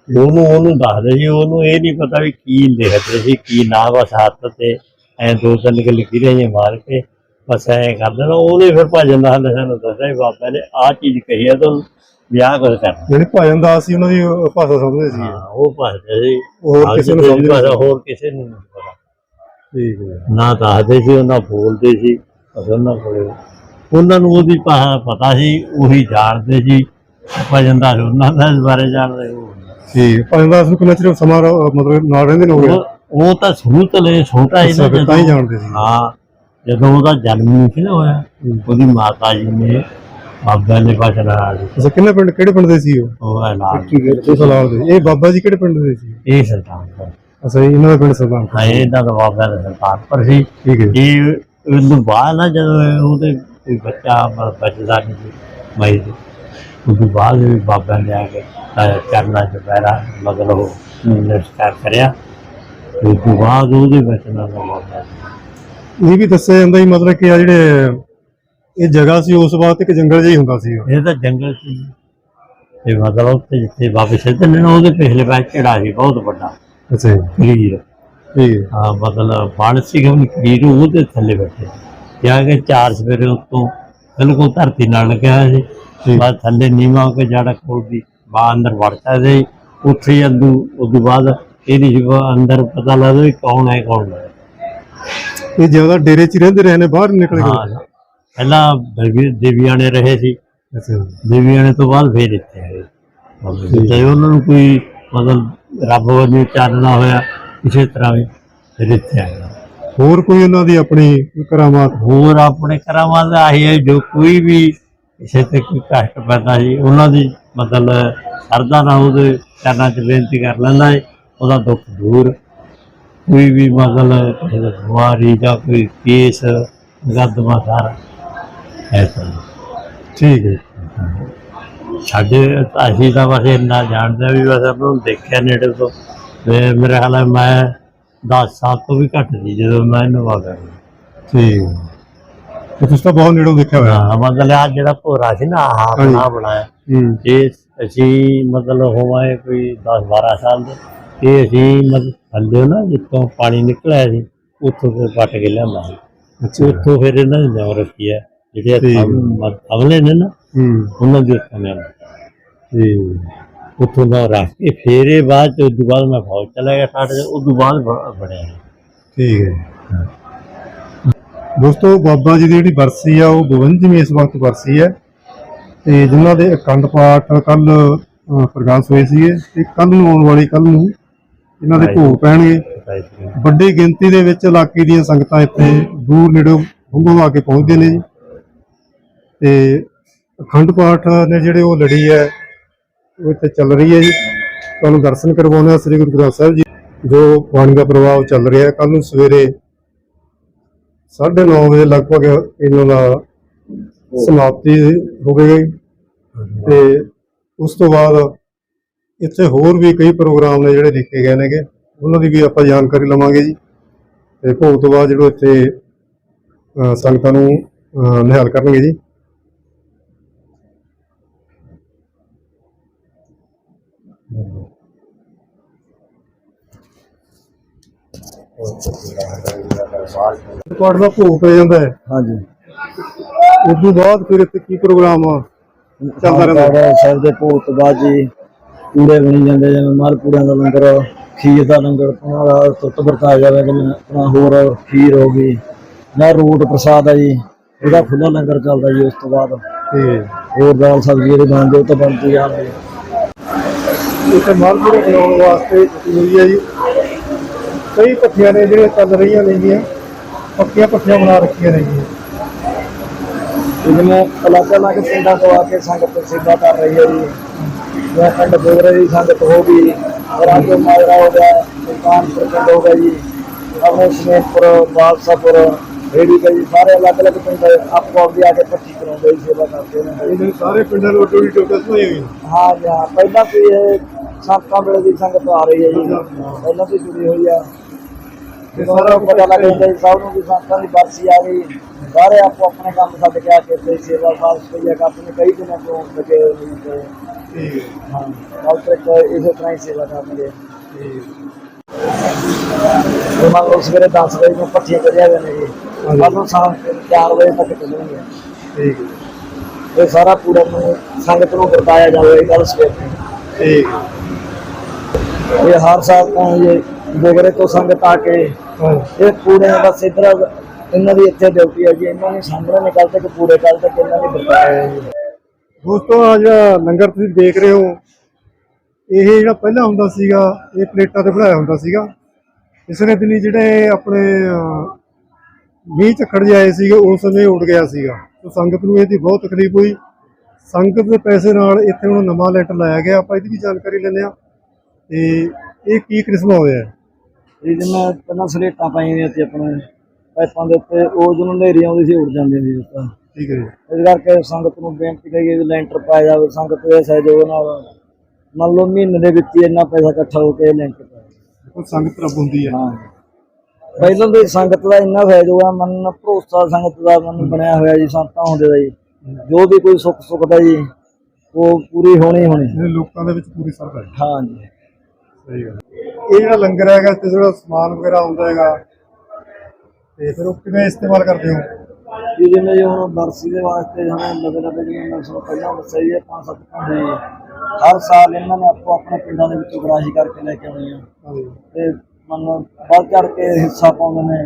ਉਹਨੂੰ ਉਹਨੂੰ ਦੱਸਦੇ ਸੀ ਉਹਨੂੰ ਇਹ ਨਹੀਂ ਪਤਾ ਵੀ ਕੀ ਲਿਖਦੇ ਸੀ ਕੀ ਨਾ ਬਸ ਹੱਥ ਤੇ ਐ ਦੋ ਤਿੰਨ ਕਿ ਲਕੀਰਾਂ ਜਿਹੀਆਂ ਮਾਰ ਕੇ ਬਸ ਐ ਕਰ ਦੇਣਾ ਉਹਨੇ ਫਿਰ ਭਜਨ ਦਾਸ ਨੇ ਸਾਨੂੰ ਦੱਸਿਆ ਵੀ ਬਾਬਾ ਨੇ ਆਹ ਚੀਜ਼ ਕਹੀ ਹੈ ਤਾਂ ਵਿਆਹ ਕਰ ਕਰਨਾ। ਜਿਹੜੇ ਭਜਨ ਦਾਸ ਸੀ ਉਹਨਾਂ ਦੀ ਭਾਸ਼ਾ ਸਮਝਦੇ ਸੀ। ਹਾਂ ਉਹ ਭਜਦੇ ਸੀ। ਹੋਰ ਕਿਸੇ ਨੂੰ ਸਮਝਦੇ ਭਾਸ਼ਾ। ਹੋਰ ਕਿਸੇ ਨੂੰ ਨਹੀਂ ਪਤਾ। ਠੀਕ ਹੈ। ਨਾ ਦੱਸਦੇ ਸੀ ਉਹਨਾਂ ਬੋਲਦੇ ਸੀ ਅਸੀਂ ਉਹਨਾਂ ਕੋਲੇ। ਉਹਨਾਂ ਨੂੰ ਉਹਦੀ ਭਾਸ਼ਾ ਪਤਾ ਸੀ ਉਹੀ ਜਾਣਦੇ ਸੀ। ਆਪਾਂ ਜਾਂਦਾ ਸੀ ਉਹਨਾਂ ਦਾ ਇਸ ਬਾਰੇ ਜਾਣਦੇ ਉਹ ਠੀਕ। ਪੰਜ ਦਸ ਨੂੰ ਕਿੰਨਾ ਚਿਰ ਸਮਾਂ ਮਤਲਬ ਨਾਲ ਰਹਿੰਦੇ ਨੇ ਹੋ ਗਿਆ ਉਹ- ਤਾਂ ਸ਼ੁਰੂ ਤੋਂ ਲੈ ਛੋਟਾ ਹੀ ਫਿਰ ਤਾਂ ਹੀ ਜਾਣਦੇ ਸੀ। ਹਾਂ ਜਦੋਂ ਉਹਦਾ ਜਨਮ ਨਹੀਂ ਸੀ ਨਾ ਹੋਇਆ ਉਹਦੀ ਮਾਤਾ ਜੀ ਨੇ ਬਾਬਾ ਨੇ ਨਾਲ ਅੱਛਾ ਕਿੰਨੇ ਪਿੰਡ ਕਿਹੜੇ ਪਿੰਡ ਦੇ ਸੀ ਉਹ? ਉਹ ਐਲਾਨ ਇਹ ਬਾਬਾ ਜੀ ਕਿਹੜੇ ਪਿੰਡ ਦੇ ਸੀ? ਇਹ ਸਰਦਾਰ ਦਾ ਅੱਛਾ ਜੀ, ਇਹਨਾਂ ਦਾ ਪਿੰਡ ਸਰਦਾਰ ਹਾਂ ਇਹਨਾਂ ਦਾ ਬਾਬਾ ਦਾ ਸਰਦਾਰ ਪਰ ਸੀ ਠੀਕ ਹੈ ਇਹ ਉਹਨੂੰ ਬਾਅਦ ਨਾ ਜਦੋਂ ਉਹਦੇ ਕੋਈ ਬੱਚਾ ਬ- ਬਚਦਾ ਨਹੀਂ ਸੀ ਮਈ ਦੇ ਉਦੋਂ ਬਾਅਦ ਵੀ ਬਾਬਾ ਨੇ ਆ ਕੇ ਅਹ ਕਰਨਾ ਚੁਪੈਰਾ ਮਤਲਬ ਉਹ ਨਮਸਕਾਰ ਕਰਿਆ। ਤੇ ਬਾਅਦ ਉਹਦੇ ਬਚਨਾਂ ਦਾ ਬਾਬਾ ਇਹ ਵੀ ਦੱਸਿਆ ਜਾਂਦਾ ਹੀ ਮਤਲਬ ਕਿ ਆ ਜਿਹੜੇ ਇਹ ਜਗ੍ਹਾ ਸੀ ਉਸ ਵਕਤ ਇੱਕ ਜੰਗਲ ਜਿਹਾ ਹੀ ਹੁੰਦਾ ਸੀ ਇਹ ਤਾਂ ਜੰਗਲ ਸੀ ਤੇ ਮਤਲਬ ਉੱਥੇ ਜਿੱਥੇ ਬਾਬੇ ਸਿੱਧ ਨੇ ਨਾ ਉਹਦੇ ਪਿਛਲੇ ਪਾਸੇ ਸੀ ਬਹੁਤ ਵੱਡਾ। ਅੱਛਾ ਜੀ। ਕਲੀਰ ਠੀਕ ਹੈ। ਮਤਲਬ ਸੀਗਾ ਉਹ ਕਲੀਰ ਉਹਦੇ ਥੱਲੇ ਬੈਠੇ ਜਾ ਕੇ ਚਾਰ ਸਵੇਰੇ ਉੱਤੋਂ ਬਿਲਕੁਲ ਧਰਤੀ ਨਾਲ ਲੱਗਿਆ ਹੋਇਆ ਸੀ ਬਾਅਦ ਥੱਲੇ ਨੀਵਾਂ ਹੋ ਕੇ ਜੜਾ ਕੋਲ ਦੀ ਬਾਹਰ ਅੰਦਰ ਵੜਦਾ ਸੀ। ਉੱਥੇ ਅੰਦੂ ਉਦੋਂ ਬਾਅਦ ਇਹਦੀ ਜਗ੍ਹਾ ਅੰਦਰ ਪਤਾ ਲੱਗਦਾ ਵੀ ਕੌਣ ਹੈ ਕੌਣ ਨਹੀਂ। ਇਹ ਜ਼ਿਆਦਾ ਡੇਰੇ 'ਚ ਰਹਿੰਦੇ ਰਹੇ ਨੇ ਬਾਹਰ ਨਿਕਲੇ? ਹਾਂ ਪਹਿਲਾਂ ਦੇਵੀ- ਦੇਵੀਆਂ ਨੇ ਰਹੇ ਸੀ। ਜੀ। ਦੇਵੀਆਂ ਨੇ ਤੋਂ ਬਾਅਦ ਫੇਰ ਇੱਥੇ ਆਏ। ਤੇ ਉਹਨਾਂ ਨੂੰ ਕੋਈ ਮਤਲਬ ਰੱਬ ਵੱਲੋਂ ਚਾਨਣਾ ਹੋਇਆ ਕਿਸੇ ਤਰ੍ਹਾਂ ਵੀ ਫਿਰ ਇੱਥੇ ਆਏ ਹੋਰ ਕੋਈ ਉਹਨਾਂ ਦੀ ਆਪਣੀ ਕਰਾਮਾਤ? ਹੋਰ ਆਪਣੇ ਕਰਾਮਾਂ ਦਾ ਆਹੀ ਹੈ ਜੋ ਕੋਈ ਵੀ ਕਿਸੇ ਤੇ ਕੋਈ ਕਸ਼ਟ ਪੈਂਦਾ ਸੀ ਉਹਨਾਂ ਦੀ ਮਤਲਬ ਸਰਦਾ ਨਾਲ ਉਹਦੇ ਚਰਨਾਂ 'ਚ ਬੇਨਤੀ ਕਰ ਲੈਂਦਾ ਹੈ ਉਹਦਾ ਦੁੱਖ ਦੂਰ। ਕੋਈ ਵੀ ਮਤਲਬ ਕਿਸੇ ਦਾ ਬਿਮਾਰੀ ਜਾਂ ਕੋਈ ਕੇਸ ਮੁਕੱਦਮਾ ਸਾਰਾ ਐਸਾ ਠੀਕ ਹੈ ਸਾਡੇ ਅਸੀਂ ਤਾਂ ਬਸ ਇੰਨਾ ਜਾਣਦੇ ਵੀ ਬਸ ਆਪਾਂ ਨੂੰ ਦੇਖਿਆ ਨੇੜੇ ਤੋਂ। ਤੇ ਮੇਰੇ ਖਿਆਲ ਹੈ ਮੈਂ 10 ਸਾਲ ਤੋਂ ਵੀ ਘੱਟ ਸੀ ਜਦੋਂ ਮੈਂ ਇਹਨੂੰ ਆ ਗਿਆ ਠੀਕ। ਤੇ ਤੁਸੀਂ ਤਾਂ ਬਹੁਤ ਨੇੜੋਂ ਦੇਖਿਆ ਹੋਇਆ। ਹਾਂ ਮਤਲਬ ਆ ਜਿਹੜਾ ਭੋਰਾ ਸੀ ਨਾ ਆਹ ਆਪਣਾ ਬਣਾਇਆ ਹੂੰ। ਇਹ ਅਸੀਂ ਮਤਲਬ ਹੋਵਾਏ ਕੋਈ 10 12 ਸਾਲ ਦੇ। ਇਹ ਅਸੀਂ ਮਤਲਬ ਥੱਲੇ ਨਾ ਜਿੱਥੋਂ ਪਾਣੀ ਨਿਕਲਿਆ ਸੀ ਉੱਥੋਂ ਫਿਰ ਪੱਟ ਕੇ ਲਿਆਂਦਾ ਸੀ। ਅੱਛਾ। ਉੱਥੋਂ ਫਿਰ ਇਹਨਾਂ ਨੇ ਨਿਉ ਰੱਖੀ ਹੈ। ਜਿਹੜੇ ਠੀਕ। ਅਗਲੇ ਨੇ ਨਾ ਉਹਨਾਂ ਦੇ ਲਿਆਂਦਾ ਠੀਕ ਉੱਥੋਂ ਦਾ ਰੱਖ ਕੇ ਫਿਰ ਬਾਅਦ ਚ ਉਦੋਂ ਬਾਅਦ ਮੈਂ ਫੌਜ ਚਲਾ ਗਿਆ ਸਾਡੇ ਉਦੋਂ ਬਾਅਦ ਬਣਿਆ। ਠੀਕ ਹੈ। ਦੋਸਤੋ ਬਾਬਾ ਜੀ ਦੀ ਜਿਹੜੀ ਬਰਸੀ ਆ ਉਹ 52ਵੀਂ ਇਸ ਵਕਤ ਬਰਸੀ ਹੈ। ਤੇ ਜਿਨ੍ਹਾਂ ਦੇ ਅਖੰਡ ਪਾਠ ਕੱਲ ਪ੍ਰਕਾਸ਼ ਹੋਏ ਸੀਗੇ ਤੇ ਕੱਲ ਨੂੰ ਆਉਣ ਵਾਲੀ ਕੱਲ ਨੂੰ ਇਹਨਾਂ ਦੇ ਭੋਗ ਪੈਣਗੇ। ਵੱਡੀ ਗਿਣਤੀ ਦੇ ਵਿੱਚ ਇਲਾਕੇ ਦੀਆਂ ਸੰਗਤਾਂ ਇੱਥੇ ਦੂਰ ਨੇੜੇ ਆ ਕੇ ਪਹੁੰਚਦੇ ਨੇ ਜੀ। ਤੇ ਅਖੰਡ ਪਾਠ ਨੇ ਜਿਹੜੇ ਉਹ ਲੜੀ ਹੈ, ਉਹ ਇੱਥੇ ਚੱਲ ਰਹੀ ਹੈ ਜੀ। ਤੁਹਾਨੂੰ ਦਰਸ਼ਨ ਕਰਵਾਉਣਾ ਹੈ ਸ੍ਰੀ ਗੁਰੂ ਗ੍ਰੰਥ ਸਾਹਿਬ ਜੀ। ਜੋ ਪਾਣੀ ਦਾ ਪ੍ਰਭਾਵ ਚੱਲ ਰਿਹਾ ਕੱਲ ਨੂੰ ਸਵੇਰੇ 9:30 ਵਜੇ ਲਗਭਗ ਇਹਨਾਂ ਦਾ ਸਮਾਪਤੀ ਹੋਵੇਗੀ ਤੇ ਉਸ ਤੋਂ ਬਾਅਦ ਇੱਥੇ ਹੋਰ ਵੀ ਕਈ ਪ੍ਰੋਗਰਾਮ ਨੇ ਜਿਹੜੇ ਲਿਖੇ ਗਏ ਨੇਗੇ, ਉਹਨਾਂ ਦੀ ਵੀ ਆਪਾਂ ਜਾਣਕਾਰੀ ਲਵਾਂਗੇ ਜੀ। ਤੇ ਭੋਗ ਤੋਂ ਬਾਅਦ ਜਿਹੜਾ ਇੱਥੇ ਸੰਗਤਾਂ ਨੂੰ ਨਿਹਾਲ ਕਰਨਗੇ ਜੀ। ਪਾਠ ਦਾ ਭੋਗ ਪੈ ਜਾਂਦਾ ਹੈ। ਹਾਂਜੀ। ਉਸ ਤੋਂ ਬਾਅਦ ਫਿਰ ਇੱਥੇ ਕੀ ਪ੍ਰੋਗਰਾਮ ਆ ਚੱਲਦਾ ਰਹਿੰਦਾ। ਬਾਬਾ ਸਾਹਿਬ ਦੇ ਭੋਗ ਤੋਂ ਬਾਅਦ ਜੀ ਪੂੜੇ ਬਣੀ ਜਾਂਦੇ ਜਿਵੇਂ ਮਾਲ ਪੂੜਿਆਂ ਦਾ ਲੰਗਰ ਖੀਰ ਦਾ ਲੰਗਰ ਆਪਣਾ ਦਾ ਤੁੱਤ ਵਰਤਾ ਜਾਵੇ ਜਿਵੇਂ ਆਪਣਾ ਹੋਰ ਖੀਰ ਹੋ ਗਈ ਜਾਂ ਰੂਟ ਪ੍ਰਸਾਦ ਆ ਜੀ ਇਹਦਾ ਖੁੱਲਾ ਲੰਗਰ ਚੱਲਦਾ ਜੀ ਉਸ ਤੋਂ ਬਾਅਦ। ਤੇ ਹੋਰ ਦਾਲ ਸਬਜ਼ੀ ਜਿਹੜੇ ਬਣਦੇ ਉਹ ਤਾਂ ਬਣਦੀ ਜਾਂਦੇ ਇੱਥੇ ਮਾਲਪੁਰੇ ਬਣਾਉਣ ਵਾਸਤੇ ਹੈ ਜੀ। ਕਈ ਪੱਠੀਆਂ ਨੇ ਜਿਹੜੀਆਂ ਚੱਲ ਰਹੀਆਂ ਨੇਗੀਆਂ ਪੱਕੀਆਂ ਪੱਠੀਆਂ ਬਣਾ ਰੱਖੀਆਂ ਨੇਗੀਆਂ ਜਿਵੇਂ ਅਲੱਗ ਅਲੱਗ ਪਿੰਡਾਂ ਤੋਂ ਆ ਕੇ ਸੰਗਤ ਸੇਵਾ ਕਰ ਰਹੀ ਹੈ ਜੀ। ਜਿਵੇਂ ਪਿੰਡ ਬੋਗਰੇ ਦੀ ਸੰਗਤ ਹੋ ਗਈ ਰਾਜੋ ਮਾਜਰਾ ਹੋ ਗਿਆ ਸੁਲਤਾਨਪੁਰ ਪਿੰਡ ਹੋ ਗਿਆ ਜੀ। ਆਪਣੇ ਸਮੇਤਪੁਰ ਬਾਦਸ਼ਾਹਪੁਰ ਰੇੜੀ ਕਈ ਸਾਰੇ ਅਲੱਗ ਅਲੱਗ ਪਿੰਡ ਆਪੋ ਆਪਦੀ ਆ ਕੇ ਪੱਠੀ ਕਰਾਉਂਦੇ ਜੀ ਸੇਵਾ ਕਰਦੇ ਨੇ। ਇਹਨਾਂ ਸਾਰੇ ਪਿੰਡਾਂ ਨੂੰ ਟੋੜੀ ਟੋਕਾ ਸੁਣਾਈ ਹੋਈ ਹਾਂ ਜੀ ਪਹਿਲਾਂ ਇਹ ਸੰਤਾਂ ਵੇਲੇ ਦੀ ਸੰਗਤ ਆ ਰਹੀ ਹੈ ਜੀ। ਪਹਿਲਾਂ ਤੋਂ ਹੀ ਜੁੜੀ ਹੋਈ ਆ। ਤੇ ਸਾਰਾ ਪਤਾ ਲੱਗ ਜਾਂਦਾ ਜੀ ਸਭ ਨੂੰ ਵੀ ਸੰਤਾਂ ਦੀ ਬਰਸੀ ਆ ਗਈ। ਸਾਰੇ ਆਪੋ ਆਪਣੇ ਕੰਮ ਛੱਡ ਕੇ ਆ ਕੇ ਇੱਥੇ ਸੇਵਾ ਸਾਲ ਸਪਈਆ ਕਰਦੇ ਨੇ ਕਈ ਦਿਨਾਂ ਤੋਂ ਲੱਗੇ ਹੋਏ ਨੇ ਤੇ ਠੀਕ। ਹੈ ਹਾਂ ਕੱਲ ਤੱਕ ਇਸੇ ਤਰ੍ਹਾਂ ਹੀ ਸੇਵਾ ਕਰਨਗੇ। ਤੇ ਮੰਨ ਲਓ ਸਵੇਰੇ 10 ਵਜੇ ਨੂੰ ਪੱਠੀਆਂ ਕਰਿਆ ਗਏ ਨੇ ਜੀ। ਮੰਨ ਲਓ ਸ਼ਾਮ 4 ਵਜੇ ਤੱਕ ਚੱਲਣਗੇ। ਠੀਕ। ਹੈ ਇਹ ਸਾਰਾ ਪੂਰਾ ਨੂੰ ਸੰਗਤ ਨੂੰ ਵਰਤਾਇਆ ਜਾਵੇ ਕੱਲ ਸਵੇਰ ਨੂੰ ਠੀਕ। ਇਹ ਹਰ ਸਾਲ ਤੋਂ ਇਹ ਗੋਗਰੇ ਤੋਂ ਸੰਗਤ ਆ ਕੇ ਇਹ ਪੂਰੇ ਬਸ ਇਧਰ ਇਹਨਾਂ ਦੀ ਇੱਥੇ ਡਿਊਟੀ ਹੈ ਜੀ ਇਹਨਾਂ ਨੇ ਸਾਹਮਣੇ ਨਿਕਲ ਤੱਕ ਪੂਰੇ ਕੱਲ ਤੱਕ ਇਹਨਾਂ ਨੇ ਬਤਾਇਆ ਹੈ ਜੀ। ਦੋਸਤੋ ਆ ਜਿਹੜਾ ਲੰਗਰ ਤੁਸੀਂ ਦੇਖ ਰਹੇ ਹੋ ਇਹ ਜਿਹੜਾ ਪਹਿਲਾਂ ਹੁੰਦਾ ਸੀਗਾ ਇਹ ਪਲੇਟਾਂ ਤੇ ਬਣਾਇਆ ਹੁੰਦਾ ਸੀਗਾ। ਇਸਨੇ ਦਿਨੀ ਜਿਹੜੇ ਆਪਣੇ ਅਹ, ਮੀਂਹ ਝੱਖੜ ਜਿਹੇ ਆਏ ਸੀਗੇ ਉਸ ਸਮੇਂ ਉੱਡ ਗਿਆ ਸੀਗਾ। ਸੋ ਸੰਗਤ ਨੂੰ ਇਹਦੀ ਬਹੁਤ ਤਕਲੀਫ ਹੋਈ। ਸੰਗਤ ਦੇ ਪੈਸੇ ਨਾਲ ਇੱਥੇ ਹੁਣ ਨਵਾਂ ਲੈਂਟਰ ਲਾਇਆ ਗਿਆ। ਆਪਾਂ ਇਹਦੀ ਵੀ ਜਾਣਕਾਰੀ ਲੈਂਦੇ ਆ ਤੇ ਇਹ ਕੀ ਕ੍ਰਿਸਮਾ ਹੋਇਆ? ਹੈ ਇਹ ਜਿਵੇਂ ਪਹਿਲਾਂ ਸਲੇਟਾਂ ਪਾਈਆਂ ਹੋਈਆਂ ਸੀ ਆਪਣੇ ਪਾਈਪਾਂ ਦੇ ਉੱਤੇ ਉਹ ਜਦੋਂ ਹਨੇਰੀ ਆਉਂਦੀ ਸੀ ਉੱਡ ਜਾਂਦੀਆਂ ਸੀ ਉਸ ਤੋਂ ਠੀਕ ਹੈ ਇਸ ਕਰਕੇ ਸੰਗਤ ਨੂੰ ਬੇਨਤੀ ਕਰੀਏ ਵੀ ਲੈਂਟਰ ਪਾਇਆ ਜਾਵੇ ਸੰਗਤ ਦੇ ਸਹਿਯੋਗ ਨਾਲ। ਮੰਨ ਲਓ ਮਹੀਨੇ ਦੇ ਵਿੱਚ ਹੀ ਇੰਨਾ ਪੈਸਾ ਇਕੱਠਾ ਹੋ ਕੇ ਲੈਂਟਰ ਪਾਇਆ ਉਹ ਸੰਗਤ ਰੱਬ ਹੁੰਦੀ ਹੈ। ਹਾਂ। ਪਹਿਲਾਂ ਦੀ ਸੰਗਤ ਦਾ ਇੰਨਾ ਸਹਿਯੋਗ ਆ ਮਨ ਭਰੋਸਾ ਸੰਗਤ ਦਾ ਮਨ ਬਣਿਆ ਹੋਇਆ ਜੀ ਸੰਤਾਂ ਹੁੰਦੇ ਦਾ ਜੀ। ਜੋ ਵੀ ਕੋਈ ਸੁੱਖ ਸੁੱਖ ਦਾ ਜੀ ਉਹ ਪੂਰੀ ਹੋਣੀ ਹੀ ਹੋਣੀ ਲੋਕਾਂ ਦੇ ਵਿੱਚ ਪੂਰੀ ਸਰਦਾ ਹੈ। ਹਾਂ ਜੀ। ਸਹੀ ਗੱਲ ਇਹ ਜਿਹੜਾ ਲੰਗਰ ਹੈਗਾ ਤੇ ਜਿਹੜਾ ਸਮਾਨ ਵਗੈਰਾ ਆਉਂਦਾ ਹੈਗਾ ਤੇ ਫਿਰ ਉਹ ਕਿਵੇਂ ਇਸਤੇਮਾਲ ਕਰਦੇ ਹੋ? ਜੀ ਜਿਵੇਂ ਜੀ ਹੁਣ ਬਰਸੀ ਦੇ ਵਾਸਤੇ ਹमें ਲਗੇ ਲਗੇ ਜਿਵੇਂ ਮੈਂ ਤੁਹਾਨੂੰ ਪਹਿਲਾਂ ਦੱਸਿਆ ਜੀ ਇਹ ਪੰਜ ਸੱਤ ਭਾਂਡੇ ਹਰ ਸਾਲ ਇਹਨਾਂ ਨੇ ਆਪੋ ਆਪਣੇ ਪਿੰਡਾਂ ਦੇ ਵਿੱਚੋਂ ਗਰਾਹੀ ਕਰਕੇ ਲੈ ਕੇ ਆਉਣੀ ਆ। ਤੇ ਮੰਨ ਵੱਧ ਚੜ ਕੇ ਹਿੱਸਾ ਪਾਉਂਦੇ ਨੇ।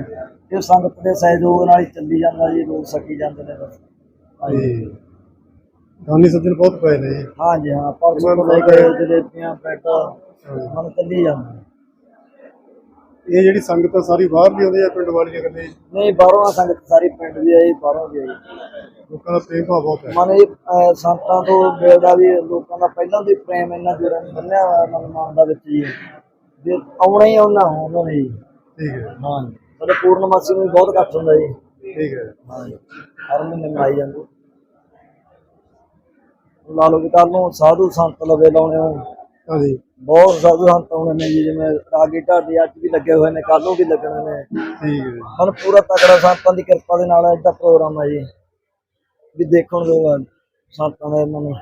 ਇਹ ਸੰਗਤ ਦੇ ਸਹਿਯੋਗ ਨਾਲ ਹੀ ਚੱਲੀ ਜਾਂਦਾ ਜੀ ਲੋਕ ਸਕੀ ਜਾਂਦੇ ਨੇ ਬਸ। ਹਾਂਜੀ। ਦਾਨੀ ਸੱਜਣ ਬਹੁਤ ਪਏ ਨੇ ਜੀ। ਹਾਂਜੀ ਹਾਂ ਪਰਸੋਂ ਲੈ ਕੇ ਜਲੇਬੀਆਂ ਬੈਟ ਮਨ ਚੱਲੀ ਜਾਂਦਾ। ਇਹ ਜਿਹੜੀ ਸੰਗਤ ਆ ਸਾਰੀ ਬਾਹਰ ਵੀ ਆਉਂਦੀ ਆ ਪਿੰਡ ਵਾਲੀਆਂ ਕਰਦੇ ਨਹੀਂ? ਬਾਹਰੋਂ ਆ ਸੰਗਤ ਸਾਰੀ ਪਿੰਡ ਦੀ ਆਈ ਬਾਹਰੋਂ ਦੀ ਆਈ ਲੋਕਾਂ ਦਾ ਪ੍ਰੇਮ ਭਾਵ ਬਹੁਤ ਹੈ। ਮਨ ਇਹ ਅਹ, ਸੰਤਾਂ ਤੋਂ ਮਿਲਦਾ ਵੀ ਲੋਕਾਂ ਦਾ ਪਹਿਲਾਂ ਵੀ ਪ੍ਰੇਮ ਇੰਨਾ ਜੁੜਿਆ ਬੰਨਿਆ ਹੋਇਆ ਮਨ ਮਨ ਦਾ ਵਿੱਚ ਜੀ। ਜੇ ਆਉਣਾ ਹੀ ਆਉਣਾ ਉਹਨਾਂ ਨੇ ਜੀ। ਠੀਕ ਹੈ। ਹਾਂ ਜੀ। ਸਾਡੇ ਪੂਰਨਮਾਸੀ ਨੂੰ ਵੀ ਬਹੁਤ ਇਕੱਠ ਹੁੰਦਾ ਜੀ। ਠੀਕ ਹੈ। ਹਾਂ ਜੀ। ਹਰ ਮਹੀਨੇ ਮਨਾਈ ਜਾਂਦੀ। ਲਾ ਲਓ ਵੀ ਕੱਲ ਨੂੰ ਸਾਧੂ ਸੰਤ ਲਵੇ ਲਾਉਣੇ ਹੋ ਹਾਂਜੀ। ਬਹੁਤ ਸਾਧੂ ਸੰਤ ਆਉਣੇ ਨੇ ਜੀ ਜਿਵੇਂ ਰਾਗੀ ਢਾਡੀ ਅੱਜ ਵੀ ਲੱਗੇ ਹੋਏ ਨੇ ਕੱਲ ਨੂੰ ਵੀ ਲੱਗਣੇ ਨੇ। ਠੀਕ ਹੈ ਹੁਣ ਪੂਰਾ ਤਕੜਾ ਸੰਤਾਂ ਦੀ ਕਿਰਪਾ ਦੇ ਨਾਲ ਅੱਜ ਦਾ ਪ੍ਰੋਗਰਾਮ ਹੈ ਜੀ। ਵੀ ਦੇਖਣ ਨੂੰ ਸੰਤਾਂ ਦੇ ਮਨ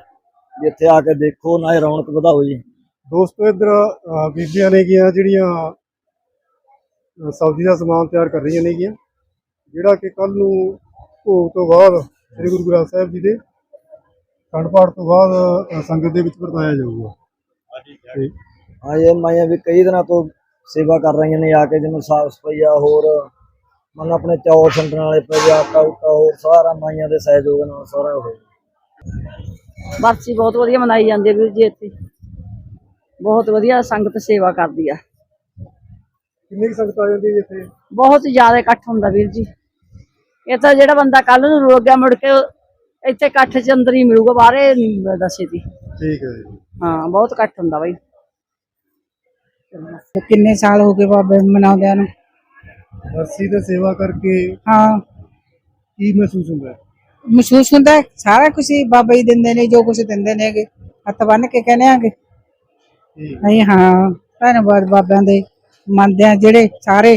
ਇੱਥੇ ਆ ਕੇ ਦੇਖੋ ਨਾ ਇਹ ਰੌਣਕ ਵਧਾਓ ਜੀ। ਦੋਸਤੋ ਇੱਧਰ ਅਹ, ਬੀਬੀਆਂ ਨੇ ਗਿਆ ਜਿਹੜੀਆਂ ਸਬਜ਼ੀ ਦਾ ਸਮਾਨ ਤਿਆਰ ਕਰ ਰਹੀਆਂ ਨੇਗੀਆਂ ਜਿਹੜਾ ਕਿ ਕੱਲ ਨੂੰ ਭੋਗ ਤੋਂ ਬਾਅਦ ਸ੍ਰੀ ਗੁਰੂ ਗ੍ਰੰਥ ਸਾਹਿਬ ਜੀ ਦੇ ਖੰਡ ਪਾਠ ਤੋਂ ਬਾਅਦ ਸੰਗਤ ਦੇ ਵਿੱਚ ਵਰਤਾਇਆ ਜਾਊਗਾ। ਤੇ ਹਾਂ ਇਹ ਮਾਈਆਂ ਵੀ ਕਈ ਦਿਨਾਂ ਤੋਂ ਸੇਵਾ ਕਰ ਰਹੀਆਂ ਨੇ ਆ ਕੇ ਜਿਵੇਂ ਸਾਫ਼ ਸਫ਼ਾਈ ਆ ਹੋਰ ਮਨ ਆਪਣੇ ਚੌਲ ਛੰਡਣ ਵਾਲੇ ਪਏ ਆ, ਆਟਾ ਉਟਾ ਹੋਰ ਸਾਰਾ ਮਾਈਆਂ ਦੇ ਸਹਿਯੋਗ ਨਾਲ ਸਾਰਾ ਹੋ ਬਰਸੀ ਬਹੁਤ ਵਧੀਆ ਮਨਾਈ ਜਾਂਦੀ ਹੈ ਵੀਰ ਜੀ ਇੱਥੇ। ਬਹੁਤ ਵਧੀਆ ਸੰਗਤ ਸੇਵਾ ਕਰਦੀ ਆ। ਕਿੰਨੀ ਸੰਗਤ ਆ ਜਾਂਦੀ ਹੈ ਇੱਥੇ? ਬਹੁਤ ਜ਼ਿਆਦਾ ਇਕੱਠ ਹੁੰਦਾ ਵੀਰ ਜੀ। ਇਹ ਤਾਂ ਜਿਹੜਾ ਬੰਦਾ ਕੱਲ ਨੂੰ ਰੁਕ ਗਿਆ ਮੁੜ ਕੇ ਇੱਥੇ ਇਕੱਠ ਚ ਅੰਦਰ ਹੀ ਮਿਲੂਗਾ ਬਾਹਰੇ ਨਹੀਂ ਮਿਲਦਾ ਛੇਤੀ ਠੀਕ ਹੈ ਜੀ। ਹਾਂ ਬਹੁਤ ਇਕੱਠ ਹੁੰਦਾ ਬਾਈ। ਕਿੰਨੇ ਸਾਲ ਹੋ ਗਏ ਬਾਬੇ ਨੂੰ ਮਨਾਉਂਦਿਆਂ ਨੂੰ? ਬਰਸੀ ਤੇ ਸੇਵਾ ਕਰਕੇ ਹਾਂ। ਕੀ ਮਹਿਸੂਸ ਹੁੰਦਾ? ਹੈ ਮਹਿਸੂਸ ਹੁੰਦਾ ਹੈ, ਸਾਰਾ ਕੁਝ ਹੀ ਬਾਬਾ ਜੀ ਦਿੰਦੇ ਨੇ ਜੋ ਕੁਝ ਦਿੰਦੇ ਨੇਗੇ ਹੱਥ ਬੰਨ ਕੇ ਕਹਿੰਦੇ ਆਂਗੇ ਠੀਕ। ਨਹੀਂ ਹਾਂ ਧੰਨਵਾਦ ਬਾਬਿਆਂ ਦੇ। ਮੰਨਦੇ ਆ ਜਿਹੜੇ ਸਾਰੇ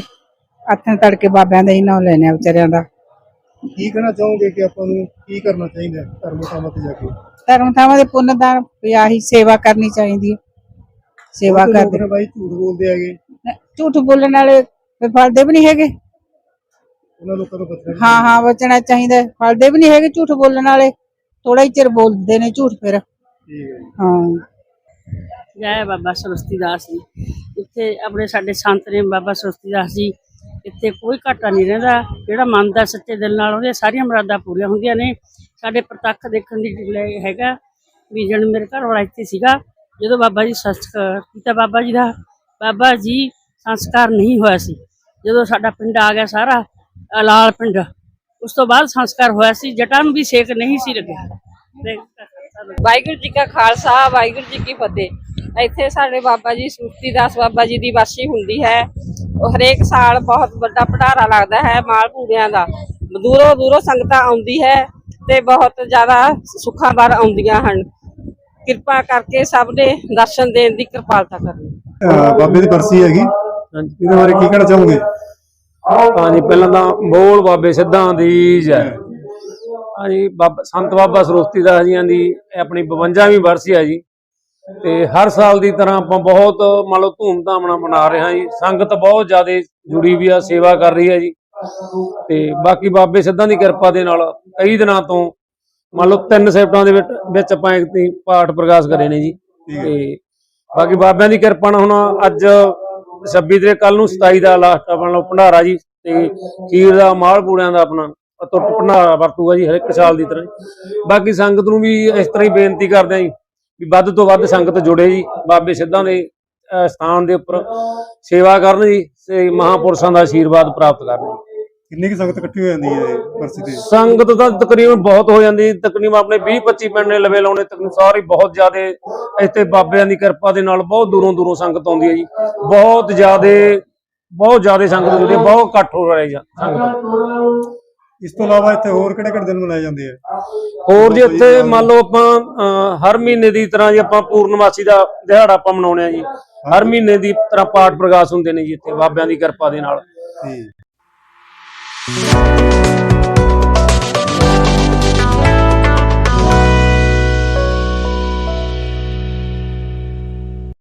ਹੱਥਾਂ ਤੜਕੇ ਬਾਬਿਆਂ ਦੇ ਹੀ ਨਾਮ ਲੈਣੇ ਆ ਵਿਚਾਰਿਆਂ ਦਾ। ਕੀ ਕਹਿਣਾ ਚਾਹੋਗੇ ਕਿ ਆਪਾਂ ਨੂੰ ਕੀ ਕਰਨਾ ਚਾਹੀਦਾ ਹੈ ਧਰਮ ਤੇ ਜਾ ਕੇ? ਧਰਮ ਥਾਵਾਂ ਦੇ ਪੁੰਨਦਾਨ ਵੀ ਆਹੀ ਸੇਵਾ ਕਰਨੀ ਚਾਹੀਦੀ ਹੈ। ਸੇਵਾ ਕਰਦੇ। ਨੇ ਬਾਈ ਝੂਠ ਬੋਲਦੇ ਹੈਗੇ। ਝੂਠ ਬੋਲਣ ਵਾਲੇ ਫਿਰ ਫਲਦੇ ਵੀ ਨਹੀਂ ਹੈਗੇ। ਉਹਨਾਂ ਲੋਕਾਂ ਤੋਂ ਬਚਣਾ ਹਾਂ ਹਾਂ ਬਚਣਾ ਚਾਹੀਦਾ ਹੈ। ਫਲਦੇ ਵੀ ਨਹੀਂ ਹੈਗੇ ਝੂਠ ਬੋਲਣ ਵਾਲੇ। ਥੋੜਾ ਹੀ ਚਿਰ ਬੋਲਦੇ ਨੇ ਝੂਠ ਫਿਰ। ਠੀਕ ਹੈ ਜੀ। ਹਾਂ। ਜੈ ਬਾਬਾ ਸਰਸਤੀ ਦਾਸ ਜੀ। ਇੱਥੇ ਆਪਣੇ ਸਾਡੇ ਸੰਤ ਨੇ ਬਾਬਾ ਸਰਸਤੀ ਦਾਸ ਜੀ ਇੱਥੇ ਕੋਈ ਘਾਟਾ ਨਹੀਂ ਰਹਿੰਦਾ। ਜਿਹੜਾ ਮੰਨਦਾ ਸੱਚੇ ਦਿਲ ਨਾਲ ਉਹਦੀਆਂ ਸਾਰੀਆਂ ਮੁਰਾਦਾਂ ਪੂਰੀਆਂ ਹੁੰਦੀਆਂ ਨੇ। ਸਾਡੇ ਪ੍ਰਤੱਖ ਦੇਖਣ ਦੀ ਲੈ ਹੈਗਾ ਵੀ ਜਣ ਮੇਰੇ ਘਰ ਵਾਲਾ ਇੱਥੇ ਸੀਗਾ। ਜਦੋਂ ਬਾਬਾ ਜੀ ਸੰਸਕਾਰ ਕੀਤਾ ਬਾਬਾ ਜੀ ਦਾ, ਬਾਬਾ ਜੀ ਸੰਸਕਾਰ ਨਹੀਂ ਹੋਇਆ ਸੀ। ਜਦੋਂ ਸਾਡਾ ਪਿੰਡ ਆ ਗਿਆ ਸਾਰਾ ਲਾਲ ਪਿੰਡ, ਉਸ ਤੋਂ ਬਾਅਦ ਸੰਸਕਾਰ ਹੋਇਆ ਸੀ। ਜਟਾਂ ਨੂੰ ਵੀ ਸੇਕ ਨਹੀਂ ਸੀ ਲੱਗਿਆ। ਵਾਹਿਗੁਰੂ ਜੀ ਕਾ ਖਾਲਸਾ, ਵਾਹਿਗੁਰੂ ਜੀ ਕੀ ਫਤਿਹ। ਇੱਥੇ ਸਾਡੇ ਬਾਬਾ ਜੀ ਸੁਖਤੀ ਦਾਸ ਬਾਬਾ ਜੀ ਦੀ ਵਾਸੀ ਹੁੰਦੀ ਹੈ। ਉਹ ਹਰੇਕ ਸਾਲ ਬਹੁਤ ਵੱਡਾ ਭੰਡਾਰਾ ਲੱਗਦਾ ਹੈ ਮਾਲ ਪੂੜਿਆਂ ਦਾ। ਦੂਰੋਂ ਦੂਰੋਂ ਸੰਗਤਾਂ ਆਉਂਦੀ ਹੈ। ਤੇ ਬਹੁਤ ਜ਼ਿਆਦਾ ਸੁੱਖਾਂ ਬਾਰ ਆਉਂਦੀਆਂ ਹਨ। ਕਿਰਪਾ ਕਰਕੇ ਸਭ ਨੇ ਦਰਸ਼ਨ ਦੇਣ ਦੀ ਕਿਰਪਾਲਤਾ ਕਰਨੀ। ਬਾਬੇ ਦੀ ਬਰਸੀ ਹੈਗੀ। ਇਹਦੇ ਬਾਰੇ ਕੀ ਕਹਿਣਾ ਚਾਹੋਗੇ? ਹਾਂਜੀ ਪਹਿਲਾਂ ਤਾਂ ਬੋਲ ਬਾਬੇ ਸਿੱਧਾਂ ਦੀ ਜੈ। ਹਾਂਜੀ ਬਾਬਾ ਸੰਤ ਬਾਬਾ ਸਰੋਸਤੀ ਦਾਸ ਜੀਆਂ ਦੀ ਆਪਣੀ 52ਵੀਂ ਵਰਸੀ ਹੈ ਜੀ। ਤੇ ਹਰ ਸਾਲ ਦੀ ਤਰ੍ਹਾਂ ਆਪਾਂ ਬਹੁਤ ਮੰਨ ਲਓ ਧੂਮਧਾਮ ਨਾਲ ਮਨਾ ਰਹੇ ਹਾਂ ਜੀ। ਸੰਗਤ ਬਹੁਤ ਜ਼ਿਆਦਾ ਜੁੜੀ ਵੀ ਆ ਸੇਵਾ ਕਰ ਰਹੀ ਹੈ ਜੀ। ਤੇ ਬਾਕੀ ਬਾਬੇ ਸਿੱਧਾਂ ਦੀ ਕਿਰਪਾ ਦੇ ਨਾਲ ਕਈ ਦਿਨਾਂ ਤੋਂ ਮੰਨ ਲਓ ਤਿੰਨ ਸੈਪਟਾਂ ਦੇ ਵਿੱਚ ਆਪਾਂ ਇੱਕ ਤੀ ਪਾਠ ਪ੍ਰਕਾਸ਼ ਕਰੇ ਨੇ ਜੀ। ਤੇ ਬਾਕੀ ਬਾਬਿਆਂ ਦੀ ਕਿਰਪਾ ਨਾਲ ਹੁਣ ਅੱਜ 26 ਤਰੀਕ ਕੱਲ ਨੂੰ 27 ਦਾ ਲਾਸਟ ਆਪਣਾ ਭੰਡਾਰਾ ਜੀ ਤੇ ਖੀਰ ਦਾ ਮਾਲ ਪੂੜਿਆਂ ਦਾ ਆਪਣਾ ਅਤੁੱਟ ਭੰਡਾਰਾ ਵਰਤੂਗਾ ਜੀ ਹਰ ਇੱਕ ਸਾਲ ਦੀ ਤਰ੍ਹਾਂ। ਬਾਕੀ ਸੰਗਤ ਨੂੰ ਵੀ ਇਸ ਤਰ੍ਹਾਂ ਹੀ ਬੇਨਤੀ ਕਰਦੇ ਆਂ ਜੀ ਵੀ ਵੱਧ ਤੋਂ ਵੱਧ ਸੰਗਤ ਜੁੜੇ ਜੀ ਬਾਬੇ ਸਿੱਧਾਂ ਦੇ ਸਥਾਨ ਦੇ ਉੱਪਰ ਸੇਵਾ ਕਰਨ ਜੀ ਤੇ ਮਹਾਪੁਰਸ਼ਾਂ ਦਾ ਆਸ਼ੀਰਵਾਦ ਪ੍ਰਾਪਤ ਕਰਨ ਜੀ। ਕਿੰਨੀ ਕੀ ਸੰਗਤ ਇਕੱਠੀ ਹੋ ਜਾਂਦੀ ਹੈ ਬਰਸੀ ਤੇ? ਸੰਗਤ ਤਾਂ ਤਕਰੀਬਨ ਬਹੁਤ ਹੋ ਜਾਂਦੀ ਤਕਰੀਬਨ ਆਪਣੇ 20 25 ਪਿੰਡ ਨੇ ਲਵੇ ਲਾਉਣੇ ਤਕਰੀਬਨ ਸਾਰੀ ਬਹੁਤ ਜ਼ਿਆਦੇ ਇੱਥੇ ਬਾਬਿਆਂ ਦੀ ਕਿਰਪਾ ਦੇ ਨਾਲ ਬਹੁਤ ਦੂਰੋਂ ਦੂਰੋਂ ਸੰਗਤ ਆਉਂਦੀ ਹੈ ਜੀ। ਬਹੁਤ ਜ਼ਿਆਦੇ ਬਹੁਤ ਜ਼ਿਆਦੇ ਸੰਗਤ ਹੁੰਦੀ ਹੈ ਬਹੁਤ ਇਕੱਠ ਹੋ ਰਿਹਾ ਜੀ ਸੰਗਤ। ਇਸ ਤੋਂ ਇਲਾਵਾ ਇੱਥੇ ਹੋਰ ਕਿਹੜੇ ਕਿਹੜੇ ਦਿਨ ਮਨਾਏ ਜਾਂਦੇ ਆ? ਹੋਰ ਜੀ ਇੱਥੇ ਮੰਨ ਲਓ ਆਪਾਂ ਹਰ ਮਹੀਨੇ ਦੀ ਤਰ੍ਹਾਂ ਜੀ ਆਪਾਂ ਪੂਰਨਮਾਸੀ ਦਾ ਦਿਹਾੜਾ ਆਪਾਂ ਮਨਾਉਣੇ ਆ ਜੀ। ਹਰ ਮਹੀਨੇ ਦੀ ਤਰ੍ਹਾਂ ਪਾਠ ਪ੍ਰਕਾਸ਼ ਹੁੰਦੇ ਨੇ ਜੀ ਇੱਥੇ ਬਾਬਿਆਂ ਦੀ ਕਿਰਪਾ ਦੇ ਨਾਲ।